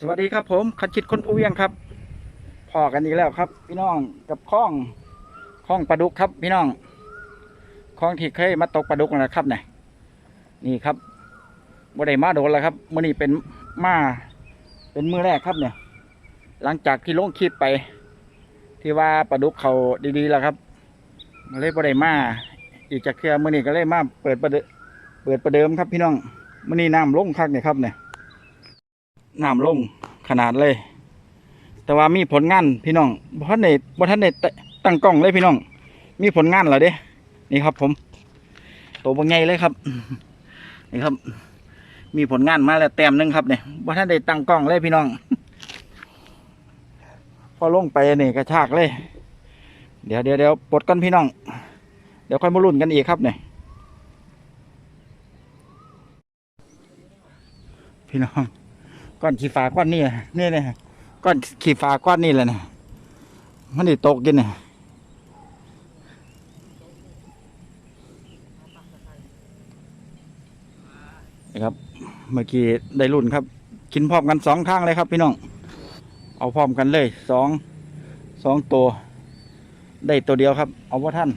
สวัสดีครับผมคันชิดคนผู้เวียงครับพอกันอีกแล้วครับ พี่น้องกับข้องข้องปลาดุกครับ พี่น้องข้องที่เคยมาตกปลาดุกนั่นแหละครับเนี่ยนี่ครับบ่ได้มาโดนแล้วครับมื่อนี้เป็นมาเป็นมือแรกครับเนี่ย หลังจากที่ลงคลิปไป ที่ว่าปลาดุกเขาดีๆแล้วครับมาเลยบ่ได้มาอีกจากเทือมื่อนี้ก็เลยมาเปิดประเดิเปิดประเดิมครับ พี่น้องมื่อนี้น้ำลงคักเนี่ยครับเนี่ย น้ำลงขนาดเลย แต่ว่ามีผลงานพี่น้องบ่ท่านในบ่ท่านในตั้งกล้องเลยพี่น้อง มีผลงานเหรอเด้นี่ครับ ผมตัวบางใหญ่เลยครับ นี่ครับ มีผลงานมาแล้วแต้มหนึงครับเนี่ยบ่ท่านได้ตั้งกล้องเลยพี่น้องพอลงไปนี่กระชากเลย เดี๋ยวเดี๋ยวเดี๋ยวปลดกันพี่น้อง เดี๋ยวค่อยมาลุ้นกันอีกครับเนี่ยพี่น้อง ก้อนขี้ฟ้าก้อนนี่อะนี่เลยก้อนขี้ฟ้าก้อนนี่แหละนะมันได้ตกกินนะนี่ครับ เมื่อกี้ได้รุ่นครับ กินพร้อมกันสองข้างเลยครับพี่น้อง เอาพร้อมกันเลยสองสองตัว ได้ตัวเดียวครับ เอาว่าท่าน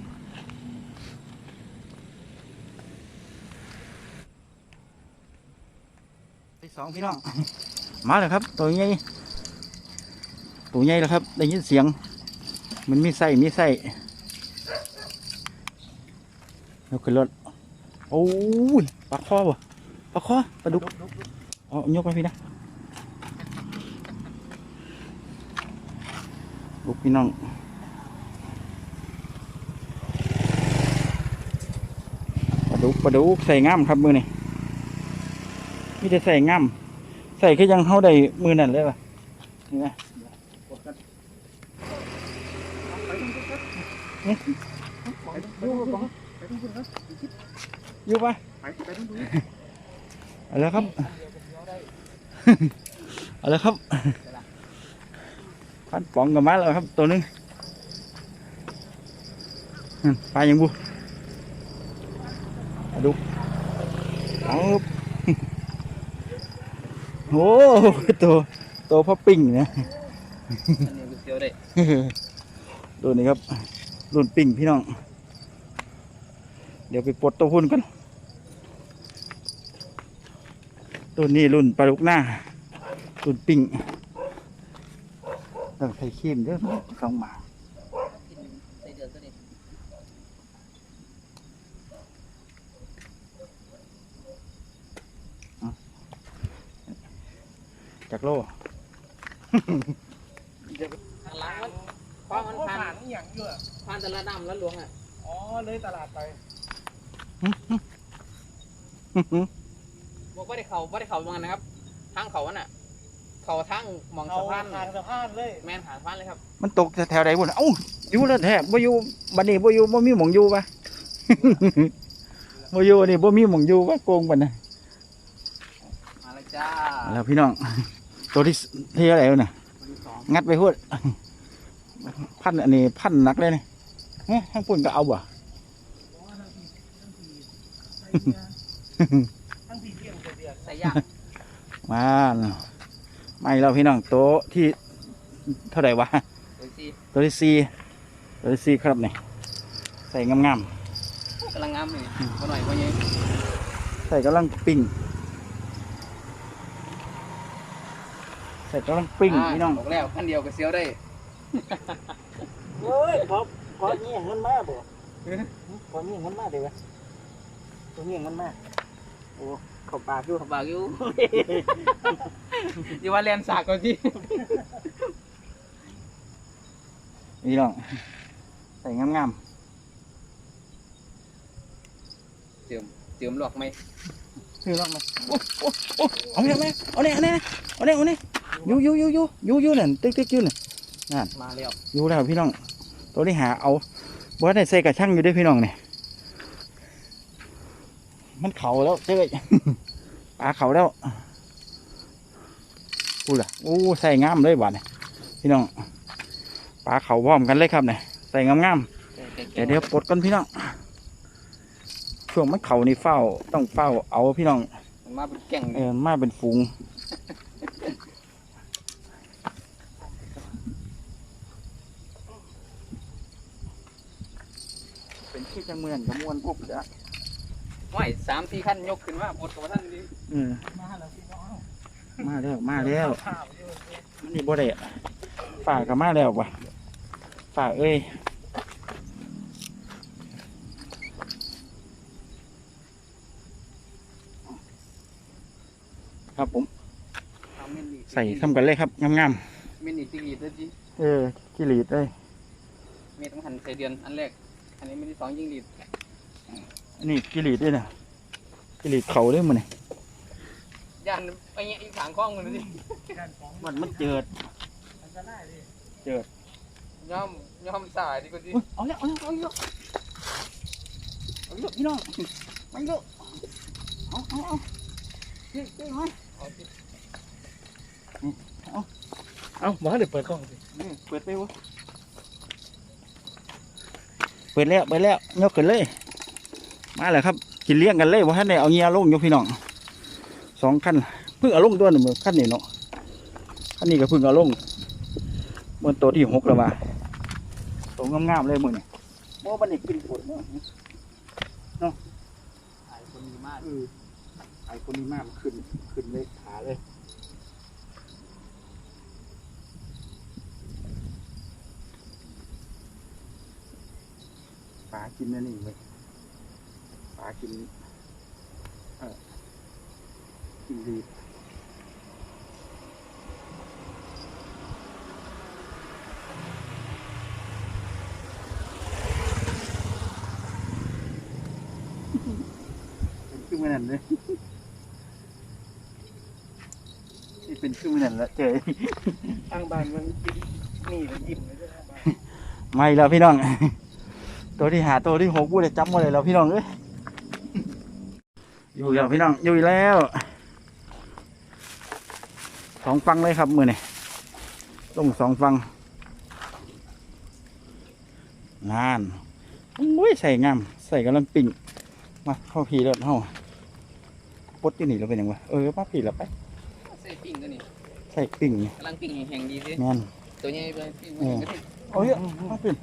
ที่สองพี่น้อง มาเลยครับ ตัวใหญ่ตัวใหญ่แล้วครับ ได้ยินเสียง มันมีไส้มีไส้ยกขึ้นรถโอ้ยปลาคอบ่ปลาคอปลาดุกเอายกไปพี่นะบุกพี่น้องปลาดุกปลาดุกใส่ง่ามครับมือนี่มีแต่ใส่ง่าม ใส่แคือยังเข้าได้มือนั่นเลยป่ะนี่นะอยู่ป่ะเอาแล้วครับเอาแล้วครับพันป๋องกับมาแล้วครับตัวนึงนั่นปยังบุเอาดูเอา โอ้ตัวตัวพ่อปิ่งนะอันนี้เสียวได้ตัวนี้ครับรุ่นปิ่งพี่น้อง เดี๋ยวไปปลดตัวหุ่นกันตัวนี้รุ่นปลาลุกหน้า รุ่นปิ่งต้องใส่ขีมเด้อสองหมา ใส่เดือนตัวนี้ จาก โลทางหล้างมันคว้ามันผ่าผ่านนอหย่างเยอะผ่านแต่ละน้ำแล้วหลวงอะ อ๋อ เลยตลาดไปบอกว่าได้เขาว่าได้เขามันนะครับ ทางเขาน่ะ เขาทางมองเอาสะพานทางสะพานเลย แมนหาสะพานเลยครับ มันตกแถวใดบุญเอ้าอยู่แล้วแท้บ่อยู่บัดนี้บ่อยู่บ่มีหมองอยู่ปะบ่อยู่นี่บ่มีหมองอยู่ปะโกงบัดน่ะมาแล้วจ้าแล้วพี่น้อง ตัวที่สที่อะไรวะน่ะคนที่สองงัดไปพูดพันอันนี้พันหนักเลยนี่เฮ้ยข้างปุ่นก็เอาบ่ทั้งสี่เที่ยงเดียวใส่ยากมาไม่แล้วพี่น้องโต๊ะที่เท่าไหร่วะโดยที่ตัวที่สี่ตัวที่สี่ครับนี่ใส่งามกำลังงามเลยมาหน่อยมาเยอะๆใส่กำลังปิ้ง ใส่กำลังปิ้งพี่น้องบอกแล้วขั้นเดียวก็เสียวได้เฮ้ยขอขอเงี้ยเงินมาบ่ขอเงี้ยเงินมาเดี๋ยวขอเงี้ยเงินมาโอ้เข้าปากอยู่ขบากอยู่อย่าว่าแลนสากก่อนสิพี่น้องใส่งามเจิมเจิมหลอกไหมๆพี่น้องมาโอ้โอ้โอ้เอาเนี่ยไหมเอาเนี่ยเอาเนี่ยเอาเนี่ยเอาเนี่ย อยู่อยู่อยู่อยู่อยู่อยู่นั่นติ๊กติ๊กอยู่นั่นมาแล้วอยู่แล้วพี่น้อง ตัวนี้หาเอาบ่ได้ใส่กระช่างอยู่ด้วยพี่น้องเนี่ยมันเข่าแล้วเจ้ยปลาเข่าแล้วพูดล่ะโอ้ใส่งามเลยบาดเนี่ยพี่น้องปลาเข่าพร้อมกันเลยครับเนี่ยใส่งามๆเดี๋ยวเดี๋ยวปลดกันพี่น้องช่วงมันเข่านี่เฝ้าต้องเฝ้าเอาพี่น้องมันมาเป็นแก่งเออมาเป็นฝูง จังเมือนกับมวนปุ๊บจ้ะไม่สามสี่ขั้นยกขึ้นมาปวดกับท่านนี่เออมาแล้วพี่น้องมาแล้วมาแล้วข้าวอยู่มันนี่บ่ได้ฝ่าก็มาแล้วว่ะฝ่าเอ้ยครับผมทำเมนนี่ใส่ทำกันเลยครับงามเมนนี่จิงหรีดเลยจีๆเออกิริดเลยเมนต้องหันใส่เดือนอันแรก อันนี้เมนที่สองจิงหรีดอันนี้กิริดด้วยนะกิริดเขาด้วยมันนี่ยันไปเงี้ยอีกสางข้องมันเลยด้านของมันมันเจิดมันจะได้ดิย่อมย่อมสายดีกว่าจีอุ๊ยเอาแล้วเอาแล้วเอาแล้วเอาแล้วพี่น้องมาเยอะเอาเอาเอาเจ๊เจ๊มาเอาสิเอ้าหมอเดี๋ยวเปิดกล้องสินี่เปิดไปวะ เปิดแล้วเปิดแล้วยกขึ้นเลย มาแล้วครับกินเลี้ยงกันเลยว่าท่านได้เอาเงียลงยู่พี่น้องสองขั้นเพิ่งเอาลงตัวหนึ่งมือขั้นนี้เนาะขั้นนี้ก็เพิ่งเอาลงบนตัวที่หกแล้วมาตัวงามๆเลยมือนี่โม่บันนี้กินฝนเนาะถ่ายคนดีมากไอ้คนนี้มากขึ้นขึ้นเลยขาเลยปลา กินนั่นนี่เลยปลากินเออกินดีเป็นขึ้นมานั่นเลยนี่เป็นขึ้นมานั่นละเจอทางบ้านมันกินนี่เลยยิ้มเลยด้วยนะบ้านไม่แล้วพี่น้อง ตัวที่หาตัวที่หกกูได้จำมาเลยแล้วพี่น้องเอ้ยอยู่แล้วพี่น้องอยู่แล้วสองฟังเลยครับมือนี่ลงสองฟังนานอุ้ยใส่งามใส่กำลังปิ่งมาเข้าพีแล้วเข้าปดที่นี่เราเป็นยังไงเออป้าผีแล้วไปใส่ปิ้งตัวนี้ใส่ปิ่งนี่กำลังปิ้งแห้งๆดีสิแม่นตัวใหญ่ไปปิ้งเออก็ได้เอาเยอะป้าปิ่ง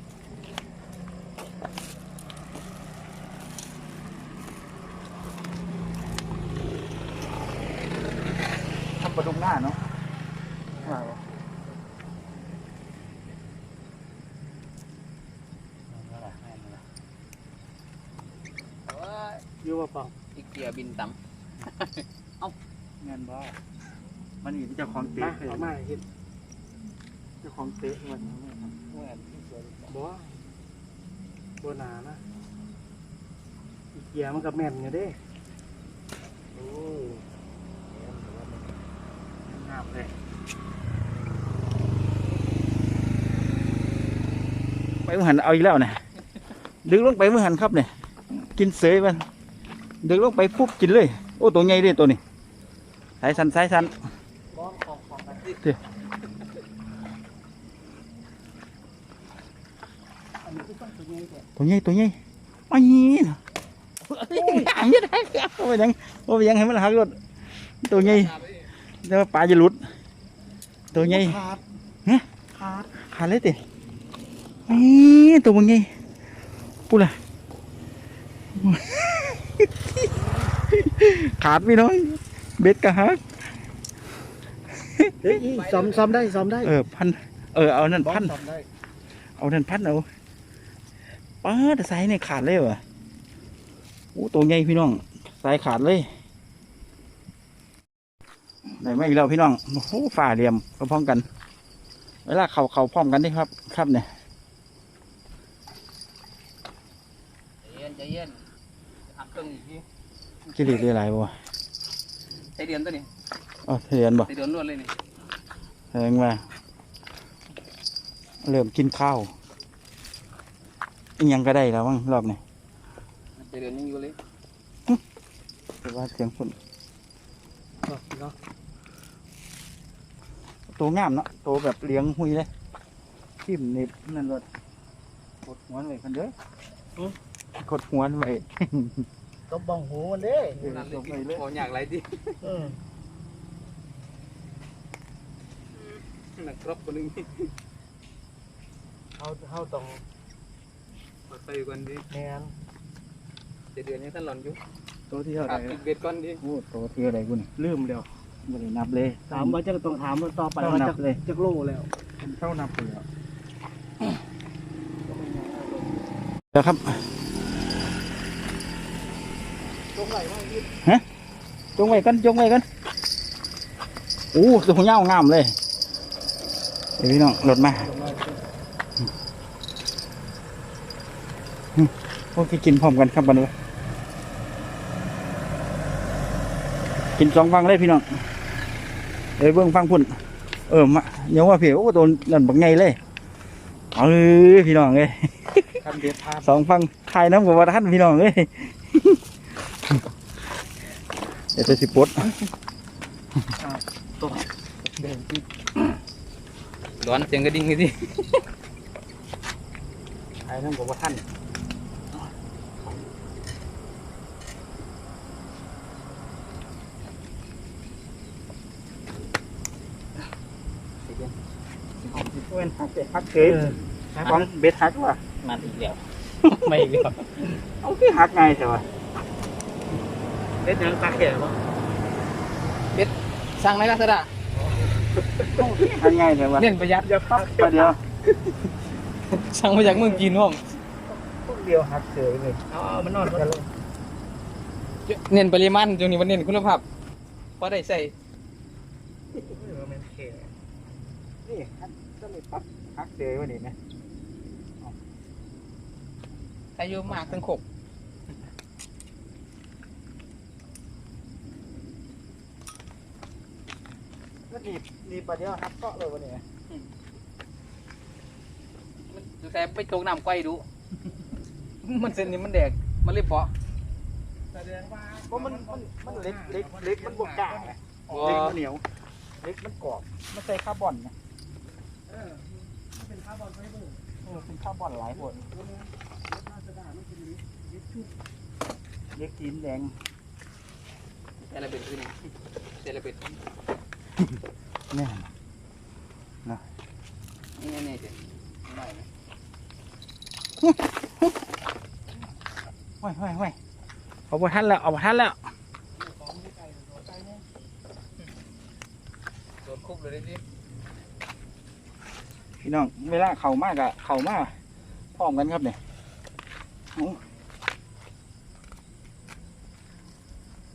ทำประดุงหน้าเนาะว้าว แต่ว่า อยู่ว่าเปล่า อีกเกียร์บินต่ เงินบ่มันนี่เจ้าของเตะ มาเอามาเห็น เจ้าของเตะมันำเมื่อที่สวน บ่ บ่หนานะอีเกียมันกับแม่นอยู่เด้โอ้ยงามเลยไปมือหันเอาอีกแล้วเนี่ยดึงลงไปมือหันครับเนี่ยกินเสยมันดึงลงไปปุ๊บกินเลย โอ้ตัวใหญ่ดิตัวนี้สายสันสายสัน มองของของกันสิ เดี๋ยว อันนี้คือต้น ตัวใหญ่แท้ตัวใหญ่ตัวใหญ่ไอ้ยี่น่ะหางยังไงโอ้ยยังโอ้ยยังให้มันหักรถตัวใหญ่เดี๋ยวปลาจะหลุด ตัวใหญ่ขาดฮะขาดขาดเลยตินี่ตัวมึงไงพูดละขาดพี่น้อย เบ็ดกะฮักเฮ้ยอีซ้อมซ้อมได้ซ้อมได้ เออพัน เออเอานั่นบอลพันซ้อมได้เอานั่นพันเอา ป้าแต่สายเนี่ยขาดเลยเหรอโอ้ตัวใหญ่พี่น้องสายขาดเลยได้ไหมาอีกแล้วพี่น้องโอ้โหฝ่าเหลี่ยมพร้อมๆกัน เวลาเขาเขาพร้อมกันนี่ครับ ครับเนี่ยใจเย็นใจเย็นทำเครื่องอีกทีกิริเรียอะไรบ่วะใช้เดือนตัวนี้อ๋อเทียนบ่ใช้เดือนรวดเลยนี่แสดงว่าเริ่มกินข้าว อิหยังก็ได้แล้วมั้งรอบนี้ใช้เดือนยังอยู่เลยแต่ว่าเสียงฝนเนาะเนาะตัวงามเนาะตัวแบบเลี้ยงหุยเลยทิ่มนิบนั่นรถกดหัวไว้กันเด้อกดหัวไว้ ตบบ้องหูมันเด้เออนั่นเลลยงไปเลยพออยากไรดิเออนักครบคนหนึงเฮาเฮาต้อง เปิดไฟก่อนดิแมนจะเดือนนี้ท่านหลอนอยู่ตัวที่เท่าไหครัร่บติดเบ็ดก่อนดิโอ้โตที่อะไรกูนี่ลืมแล้วบ่ได้นับเลย ถามว่าจะต้องถามมันต่อไปต้องว่านัจะบเลยจะโลแล้วเท่านับเลยแล้วครับตรงไหนว่ายืดจงไว้กันจงไว้กันโอ้ตัวหัวเงางามเลยเดี๋ยวพี่น้องหลดมาพ วกที่กินพร้อมกันครับบัดนกินสองฟังเลยพี่น้องเดี๋ยวเบิ่งฟังพุ่น เออมาเดี๋ยวว่าเผียวโอ้ตัวนั่นบักไงเลยเออพี่น้องเลยคันเด็ดพาสองฟังทายน้ำกับว่าท่านพี่น้องเลยเดี๋ยวจะสิปลดตัวแดงที่ร้อนเสียงกระดิ่งเลยสิทายน้ำกับว่าท่าน เว้นหักเตะหักเกยฟังเบ็ดหักว่ะมาอีกแล้วไม่อีกแล้วเอาคือหักไงใช่ป่ะเด็ดยังตาแก่ปะสร้างในลักษณะหักไงใช่ป่ะเน้นประหยัดอย่าพักประเดี๋ยวสร้างมาจากเมืองจีนห้องพวกเดียวหักเฉยเลยเอาเอามันนอนมันเน้นปริมาณจงนี้มันเน้นคุณภาพพอได้ใส่เออมันแก่นี่หักก็เลยปั๊บ หักเฉยวันนี้นะใส่เยอะมากทั้งขบก็ดีดีประเดี๋ยวหักเกาะเลยวันนี้มันจะใส่ไปตกน้ำไกวดู มันเส้นนี้มันแดก มันเลยเปาะแสดงว่าเพราะมันมันมันเล็กเล็กเล็กมันบวกกล้าไงอ๋อเล็กมันเหนียว เล็กมันกรอบ มันใส่คาร์บอนนะเออมัน เป็นคาร์บอนไฟเบอร์เออเป็นคาร์บอนหลายผลตัวนี้รถมาสด้ามันเป็นเล็ดชุบเล็กจีนแดงแต่ละเบ็ดขึ้นแต่ละเบ็ดเนี่ยนี่นี่ๆเด็ดหน่อยนะห้อยห้อยห้อยเอาไปทันแล้วเอาไปทันแล้วของที่ไก่ตัวไก่เนี่ยโดนคุบเลยดิ พี่น้องเวลาเข่ามากอะเข่ามากพร้อมกันครับเนี่ยเอา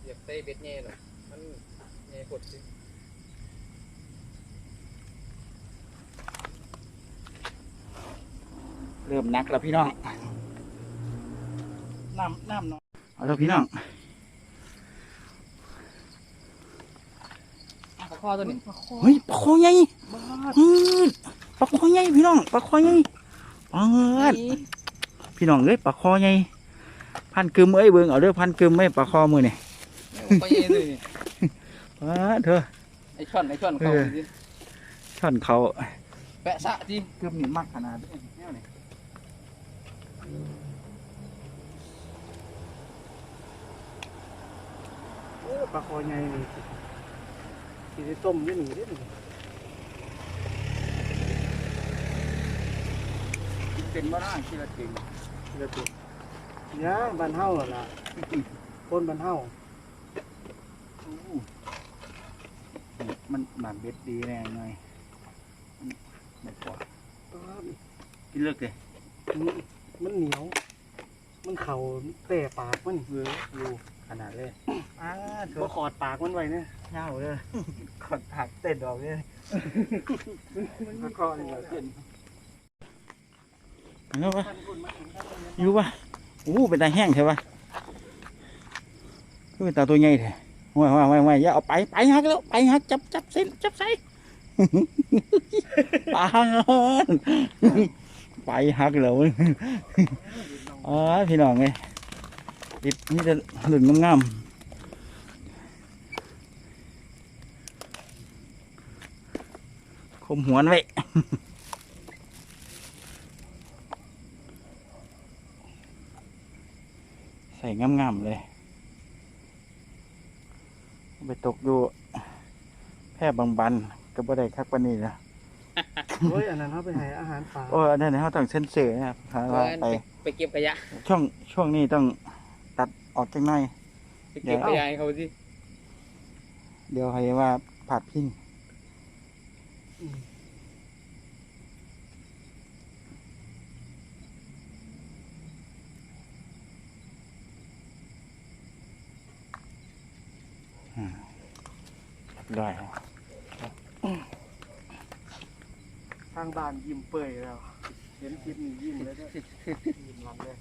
อยากใส่เบ็ดเงี้ยหรอมันเงี้ยปวดสิเริ่มหนักแล้วพี่น้องน้ำน้ำน้อยเอาแล้วพี่น้องปลาคอตัวนี้เฮ้ยปลาคอใหญ่อืดป ลาคอใหญ่พี่น้องปลาคอใหญ่ปาดพี่น้องเอ้ยปลาคอใหญ่พันกึมเอ้ยเบิ่งเอาเด้อพันกึมไม่ปลาคอมือนี่ปลาเงี้ยเลยนี่ปาดเถอะไอช่อนไอช่อนเขาดิช่อนเขาแปะสะจีกึมนี่มากขนาดนี้แนวนี่เออปลาคอใหญ่นี่สีได้ต้มอยี่หนีได้ห เป็นบ้าที่ละจริงเดี๋ยวติดย่างบันเฮาหรอล่ะคนบันเฮามันหนามเบ็ดดีแน่ไงไม่พอปลากินเลิกเลยมันมันเหนียว มันเข่าแต่ปากมันเออดูขนาดเลยอ้าเถก็อะขอดปากมันไว้เนี่ยเงาเลยขดผักเต้นดอกเลยมันก็นี่เต้น แล้วะอยู่ปะอู้เป็นตาแห้งใช่ปะคือเป็นตาตัวใหญ่แท้ว่ายว่ายว่ายว่ายอย่าเอาไปไปฮักแล้วไปฮักจับจับเส้นจับใส่ปาเงินไปฮักแล้วอ๋อพี่น้องไงติดนี่จะหลุนงามๆคมหัวนไว้ ส่งามๆเลย ไปตกอยู่แพร่บางบันก็บ่ได้คักปานนี้นะเฮ้ยอันนั้นเขาไปให้อาหารปลาโอ้อันนั้นเขาต้องเซ็นเซอร์นะครับหาว่าไปไปเก็บขยะ ช่วงช่วงนี้ต้องตัดออกจังหน่อยไปเก็บขยายเขาสิเดี๋ยวให้ว่าผาดพิง อืมได้ทางบ้านยิ้มเปื่อยแล้ว เห็นคลิปนี้ยิ้มเลยเด้อยิ้มรับเลย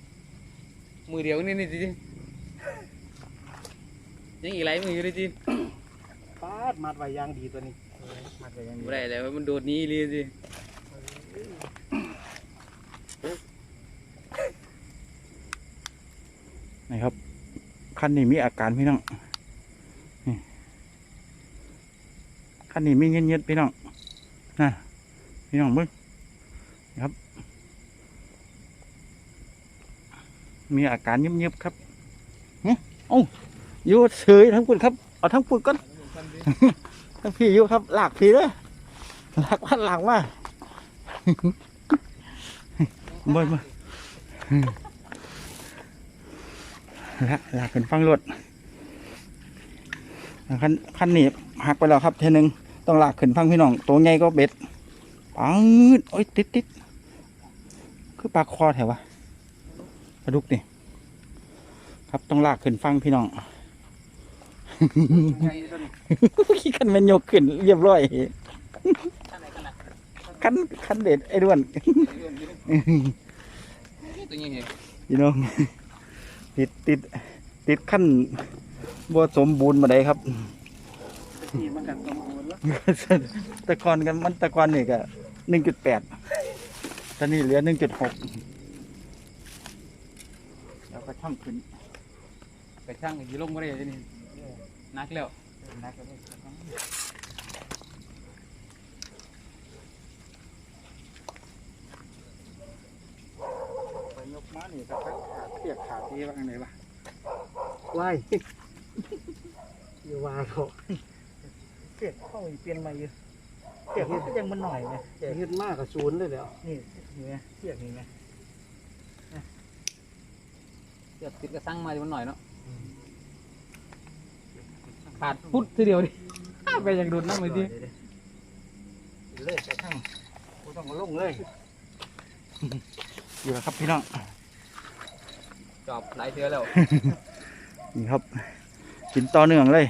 มือเดียวนี่นี่สิยังอีกหลายมืออยู่เลยจิปาดมัดไว้อยางดีตัวนี้มาแต่ยังบ่ได้แล้วมันโดดหนี้เลยสินี่ครับคันนี้มีอาการพี่น้องนี่ คันนี้มีเงี้ยๆพี่น้องนะพี่น้องเบิ้งครับ มีอาการเงียบๆครับเนี่ยเอ้าอยู่เฉยทั้งปุ่นครับเอาทั้งปุ่นก่อนทั้งพี่ยู่ครับ หลากพี่เลยหลากว่าหลากว่าบิ้งมาละหลากขึ้นฟังรถคันคันนี้หักไปแล้วครับเทนึง ต้องลากขึ้นฟังพี่น้องตัวใหญ่ก็เบ็ดปังดโอ้ยติดติดคือปลาคอแถววะปลาดุกนี่ครับต้องลากขึ้นฟังพี่น้องใหญ่ตัวนี้ขี้คันแมันยกขึ้นเรียบร้อยคันคันเด็ดไอ้ด้วนพี่น้องติดติดติดขั้นบ่สมบูรณ์มาได้ครับ ตะกี้มันกันสมบูรณ์แล้วแตะกอนกันมันแตะกอนนี่ก็หนึ่งจุดแปดตอนนี้เหลือหนึ่งจุดหกแล้วก็ช่างขึ้นกระช่างยีลงมาได้จินี่นักแล้วนักก็ได้ไปยกมานี่สักพักขาเทียบขาที่ว่าไงวะไว้อย่าว่าเขา เทียบเข้าอีกเปลี่ยนใหม่อยู่เทียบก็ยังมันหน่อยไงเทียบเฮ็ดมากกับศูนย์เลยแล้วนี่นี่ไงเทียบนี่ไงเกือบติดกระสังมาจะมันหน่อยเนาะขาดพุทธทีเดียวดิไปอย่างโดนนั่งเลยดิเลยไปข้างกูต้องมาลงเลยอยู่แล้วครับพี่น้องจอบหลายเทือแล้ว นี่ครับกินต่อเนื่องเลย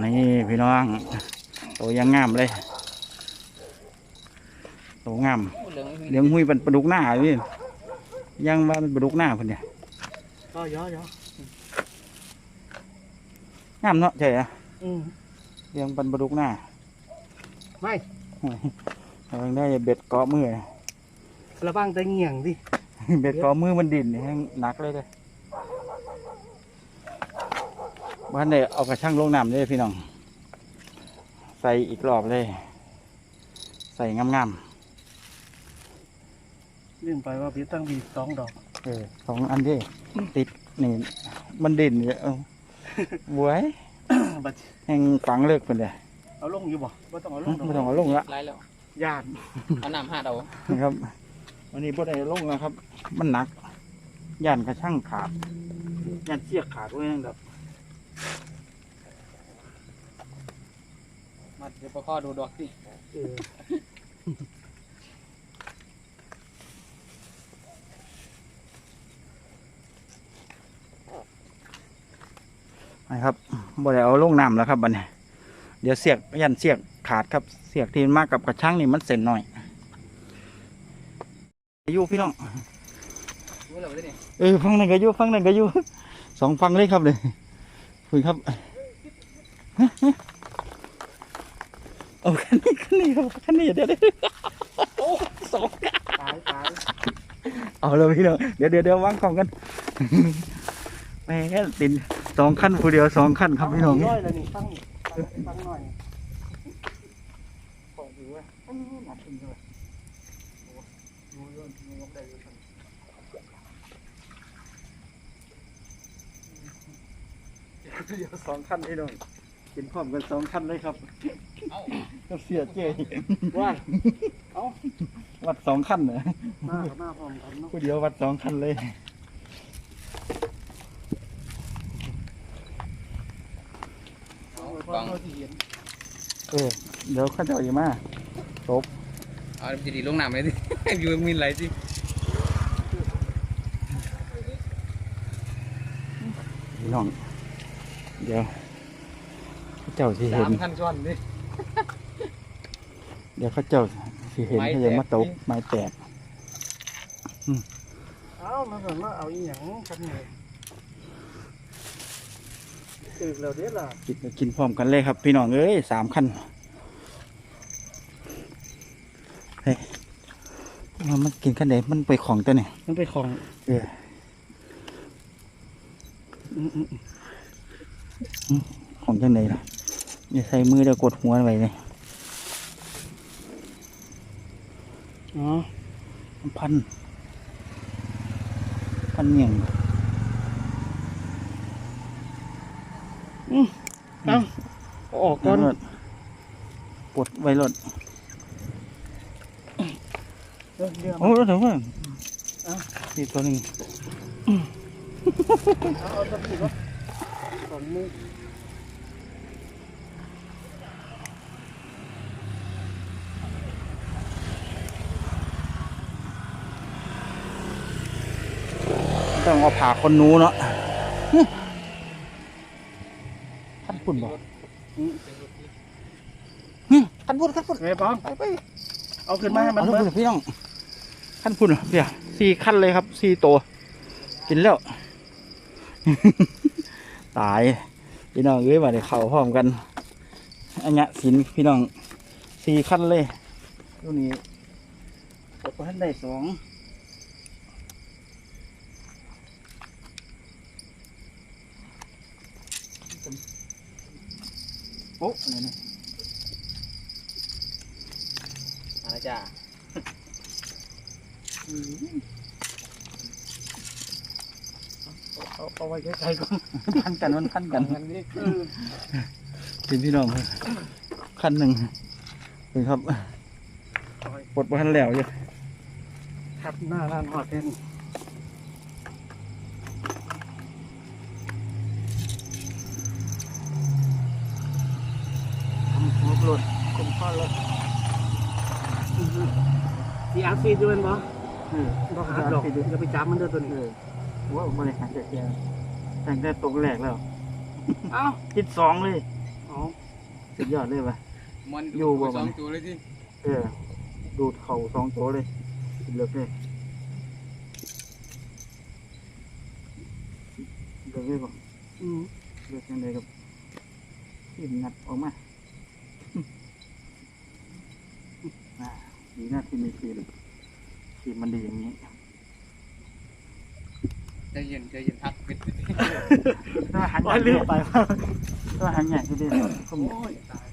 นี่พี่น้องโตยังงามเลยโตงามเหลืองเลี้ยงหุยเป็นปลาดุกหน้าพี่ยังว่าเป็นปลาดุกหน้าคนเนี่ยก็ย่อย่องามเนาะใช่อะอืมเลี้ยงเป็นปลาดุกหน้าไม่เอาได้เบ็ดเกาะมือระวังแต่เงี่ยงดิเบ็ดเกาะมือมันดิ่นนี่แห้งหนักเลยเลย บ้านเนี่ยเอากระช่างลงน้ำเลยพี่น้อง ใส่อีกรอบเลย ใส่งามลืมไปว่าพี่ตั้งบีสองดอกๆเออสองอันเดิติดนี่ มันดิ่นเนี่ยเอาบวยบัดแห้งฝังเลิกคนเดียเอาลงอยู่บ่ว่าต้องเอาลงดอกไม่ต้องเอาลงละหลายแล้วย่านเอาน้ำหาดเอานะครับ วันนี้พวกได้ลงแล้วครับ มันหนักย่านกระช่างขาดย่านเสียกขาดไว้ยังแบบ มาเดี๋ยวพอข้อดูดอกสิเออนะครับบ่ได้เอาลงน้ำแล้วครับบัดนี้ เดี๋ยวเสียกยันเสียกขาดครับเสียกที่มันมากกับกระช่างนี่มันเส้นหน่อยอยู่พี่น้องรู้แล้วเลยนี่เออฟังหนึ่งก็อยู่ฟังหนึ่งก็อยู่สองฟังเลยครับเลย คุยครับเอาคันนี้คันนี้ครับคันนี้เดี๋ยวเดี๋ยวโอ้สองตายตายเอาเลยพี่น้องเดี๋ยวเดี๋ยวเดี๋ยววางกล่องกันแหม่ตินสองขั้นผู้เดียวสองขั้นครับพี่น้องย่อยเลยนี่ตั้งตั้งหน่อยของอยู่ว่าหนักขึ้นด้วยงูโยนงูยกได้อยู่ครับ เดี๋ยวสองขั้นพี่น้องกินพร้อมกันสองคันเลยครับเอ้าก็เสียเจว่าเอ้าวัดสองคันเหรอมากับมาพร้อมกันเนาะผู้เดียววัดสองคันเลยเอาเอาไว้พกล้อองเขาสิเห็นเออเดี๋ยวเข้าเจ้าอย่ามาจบเอาจะดีลงน้ำเลยดิอยู่มีอะไรสิพี่น้องเดี๋ยวเข้าเจ้าสิสาเห็นมขั้นซ้อนดิเดี๋ยวเข้าเจ้าสิเห็นไม้เขาแตกจะมาตก ไม้แตกเอ้ามาก่อนมาเอาอีหยังกันเนี่ยตึกแล้วเด้ล่ะกินกินพร้อมกันเลยครับ พี่น้องเอ้ยสามคันเฮ้ยมันมันกินคันไหนมันไปของตัวเนี่ยมันไปของเออ อืมอืมของจังไหนล่ะอย่าใส่มือเดี๋ยวกดหัวไว้เลยอ๋อมันพัน พันเหนียงเอ้าเอาออกก่อนรถปลดไว้รถเออเดี๋ยวโอ้เดี๋ยวว่าเอ้านี่ตัวหนึงเอาเอาตะกี้วะ สองมือต้องเอาผ่าคนหนูเนาะอื้อขั้นปุ่นบ่อื้อขั้นปุ่นขั้นปุ่นเฮ้ยปองไปไปเอาขึ้นมาให้มันเอาเบิลูดกพี่น้องขั้นปุ่นเหรอเพี่ยสี่ขั้นเลยครับสี่ตัว กินแล้ว ตายพี่น้องเอ้ยมาได้เข่าพร้อมกันอันเนี้ยสินพี่น้องสี่ขั้นเลยตัวนี้กดไปให้ได้สองโอ้อะไรนะอะไรจ้า เอาเอาไว้ใกล้ๆก่อนพันกันมันพันกันกันดิเออเป็นพี่น้องครับขั้นหนึ่งเป็นครับเอาไว้ปลดพันแล้วอยู่ทับหน้าร้านหอดเต้นทำหัวปลดกลมข้อรถสีอาร์ซีด้วยมั้ยเออบ่หาดอกอย่าไปจับมันเด้อตัวนี้ เออว่าบริหารจัดการแต่งแต่ตกแรกแล้วเอ้าคิดสองเลยเอาสุดยอดเลยปะมันอยู่บ่สองมันตัวเลยสิเออ ดูดเข่าสองโตเลยเลือกเลยเลือกเลยปะอืมเลือกยังไงกับที่งัดออกมาอ่าดีนะที่มีทีมทีมมันดีอย่างนี้ ใจเย็นใจเย็นพักปิดถ้าหันโอ้ยเลือกไปถ้าหันใหญ่ก็ดีก็มีโอ้ยตาย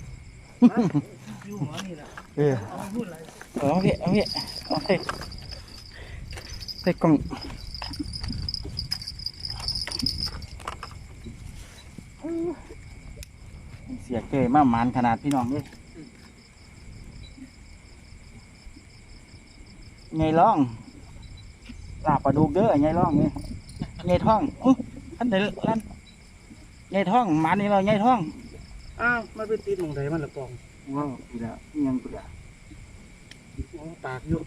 อยู่หัวนี่แหละเออเอาพูดอะไรเอาพี่เอาพี่เอาใส่ใส่กล่องเสียเกยมากมานขนาดพี่น้องเลยไงร้องลาบปลาดุกเด้อไงร้องนี่ ไงท้องอุ๊ยท่านไหนลั่นไงท้องหมานี่เราไงท้องอ้าวมันเป็นติดหมองใดมันละปองว้าวอีแล้วอิหยังกูละโอ้ตากอยู่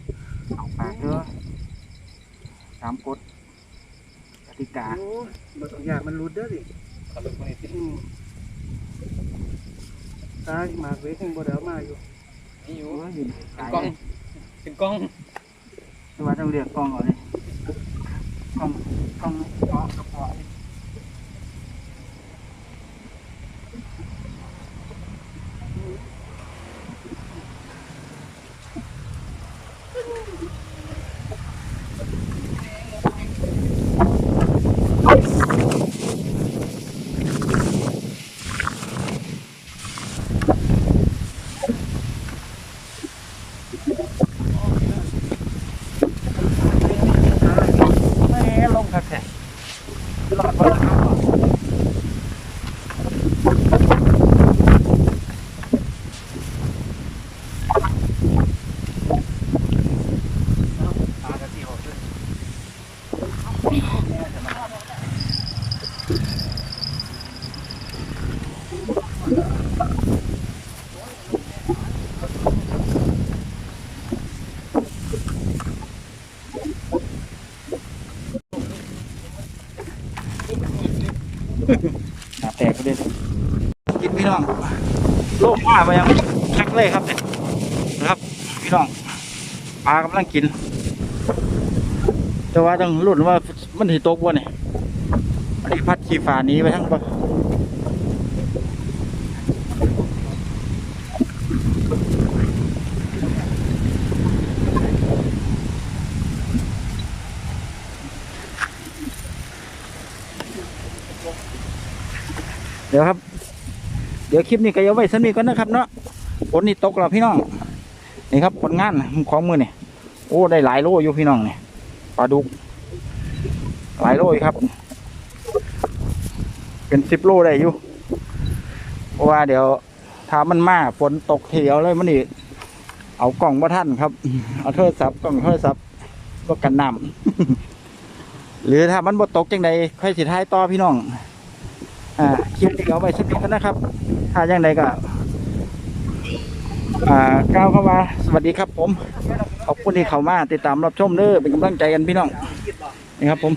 เอาปากเด้อตามกฎกติกาโอ้ยมันต้องอยากมันรุดเด้อดิขับรถคนนี้ติดอืมตายหมากเวกยังบ่ได้เอามาอยู่นี่อยู่โอ้ยอยู่เป็นขายกล้องเลยเป็นกล้อง แต่ว่าต้องเรียกกล้องเอาเลย กล้องกล้องเกาะกระเพาะเลยแม่ลงครับแท้รอ มาไปยังคักเลยครับเนี่ยนะครับพี่น้องปลากำลังกิน แต่ว่าต้องรุ่นว่ามันถิตกบ่เนี่ยอันนี้พัดขี่ฟ้านี้ไปทั้งบ่เดี๋ยวครับ เดี๋ยวคลิปนี้ก็เอาไว้สนิดก่อนนะครับเนาะฝนนี่ตกแล้วพี่น้อง นี่ครับผลงานของมือเนี่ยโอ้ได้หลายโลอยู่พี่น้องเนี่ยปลาดุก หลายโลอยู่ครับ เป็นสิบโลได้อยู่เพราะว่าเดี๋ยวถ้ามันมาฝนตกเทียวเลยมันนี่เอากล่องมาท่านครับ เอาโทรศัพท์กล่องโทรศัพท์ก็กันน้ำหรือถ้ามันบ่ตกจังใดค่อยสิท้ายต่อพี่น้อง อ่าคิปนี้เอาไว้สักนิดนะครับ ถ้าอย่างไรก็ก้าวเข้ามา สวัสดีครับผม ขอบคุณที่เข้ามาติดตามรับชมเด้อเป็นกำลังใจกันพี่น้อง นี่ครับผม